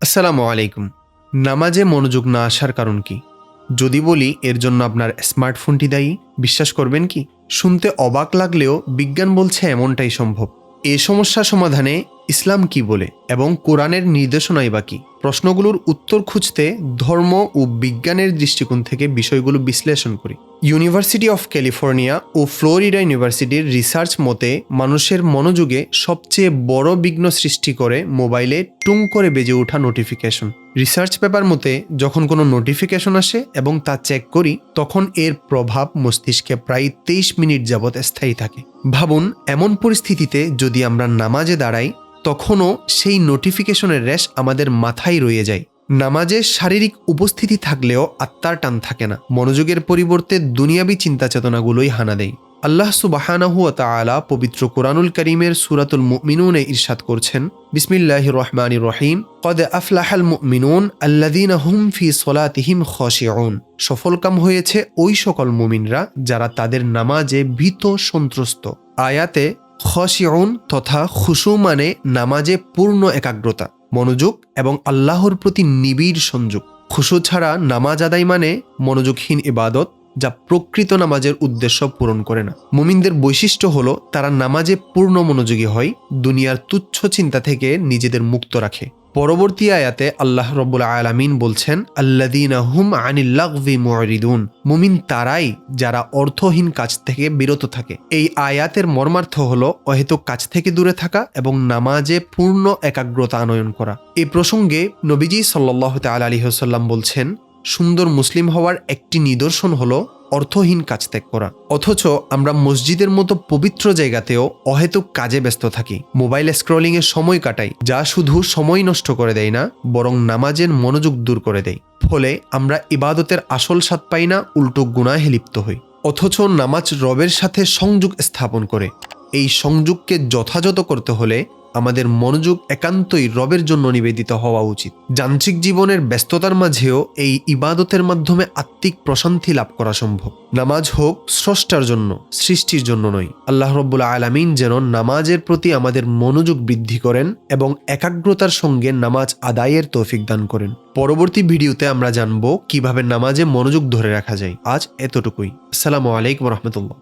আসসালামু আলাইকুম। নামাজে মনোযোগ না আসার কারণ কি? যদি বলি, এর জন্য আপনার স্মার্টফোনটি দায়ী, বিশ্বাস করবেন কি? শুনতে অবাক লাগলেও বিজ্ঞান বলছে এমনটাই সম্ভব। এ সমস্যা সমাধানে ইসলাম কি বলে এবং কোরআনের নির্দেশনাই বা কি? প্রশ্নগুলোর উত্তর খুঁজতে ধর্ম ও বিজ্ঞানের দৃষ্টিকোণ থেকে বিষয়গুলো বিশ্লেষণ করি। ইউনিভার্সিটি অফ ক্যালিফোর্নিয়া ও ফ্লোরিডা ইউনিভার্সিটির রিসার্চ মতে, মানুষের মনোযোগে সবচেয়ে বড় বিঘ্ন সৃষ্টি করে মোবাইলে টুং করে বেজে ওঠা নোটিফিকেশন। রিসার্চ পেপার মতে, যখন কোনো নোটিফিকেশন আসে এবং তা চেক করি, তখন এর প্রভাব মস্তিষ্কে প্রায় তেইশ মিনিট যাবৎ স্থায়ী থাকে। ভাবুন, এমন পরিস্থিতিতে যদি আমরা নামাজে দাঁড়াই তখনও সেই নোটিফিকেশনের র্যাশ আমাদের মাথায় রয়ে যায়। নামাজে শারীরিক উপস্থিতি থাকলেও আত্মার টান থাকে না। মনোযোগের পরিবর্তে দুনিয়াবি চিন্তা চেতনাগুলোই হানা দেয়। আল্লাহ সুবাহানাহু তাআলা পবিত্র কোরআনুল করিমের সুরাতুল মুমিনুনে ইরশাদ করছেন বিসমিল্লাহ রহমান রহিম। কদ আফলাহাল মুমিনুন আল্লাদিন হুম ফি সলাতিহিম খশিউন। সফলকাম হয়েছে ওই সকল মুমিনরা যারা তাদের নামাজে ভীত সন্ত্রস্ত। আয়াতে খশিউন তথা খুশু মানে নামাজে পূর্ণ একাগ্রতা, মনোযোগ এবং আল্লাহর প্রতি নিবিড় সংযোগ। খুশু ছাড়া নামাজ আদায় মানে মনোযোগহীন ইবাদত যা প্রকৃত নামাজের উদ্দেশ্য পূরণ করে না। মুমিনদের বৈশিষ্ট্য হলো তারা নামাজে পূর্ণ মনোযোগী হয়, দুনিয়ার তুচ্ছ চিন্তা থেকে নিজেদের মুক্ত রাখে। পরবর্তী আয়াতে আল্লাহ রব্বুল আলামিন বলছেন আল্লাদিনা হুম আনিল্লাগভি মুরিদুন মুমিন তারাই যারা অর্থহীন কাজ থেকে বিরত থাকে। এই আয়াতের মর্মার্থ হল অহেতুক কাজ থেকে দূরে থাকা এবং নামাজে পূর্ণ একাগ্রতা আনয়ন করা। এই প্রসঙ্গে নবীজি সাল্লাহ তাল আলী হোসাল্লাম বলছেন সুন্দর মুসলিম হওয়ার একটি নিদর্শন হলো অর্থহীন কাজ ত্যাগ করা। অথচ আমরা মসজিদের মতো পবিত্র জায়গাতেও অহেতুক কাজে ব্যস্ত থাকি। মোবাইল স্ক্রলিং এর সময় কাটাই, যা শুধু সময় নষ্ট করে দেয় না, বরং নামাজের মনোযোগ দূর করে দেয়। ফলে আমরা ইবাদতের আসল স্বাদ পাই না, উল্টো গুনাহে লিপ্ত হই। অথচ নামাজ রবের সাথে সংযোগ স্থাপন করে। এই সংযোগকে যথাযথ করতে হলে আমাদের মনোযোগ একান্তই রবের জন্য নিবেদিত হওয়া উচিত। যান্ত্রিক জীবনের ব্যস্ততার মাঝেও এই ইবাদতের মাধ্যমে আত্মিক প্রশান্তি লাভ করা সম্ভব। নামাজ হোক স্রষ্টার জন্য, সৃষ্টির জন্য নয়। আল্লাহ রব্বুল আলমিন যেন নামাজের প্রতি আমাদের মনোযোগ বৃদ্ধি করেন এবং একাগ্রতার সঙ্গে নামাজ আদায়ের তৌফিক দান করেন। পরবর্তী ভিডিওতে আমরা জানব কীভাবে নামাজে মনোযোগ ধরে রাখা যায়। আজ এতটুকুই। আসসালামু আলাইকুম রহমতুল্লাহ।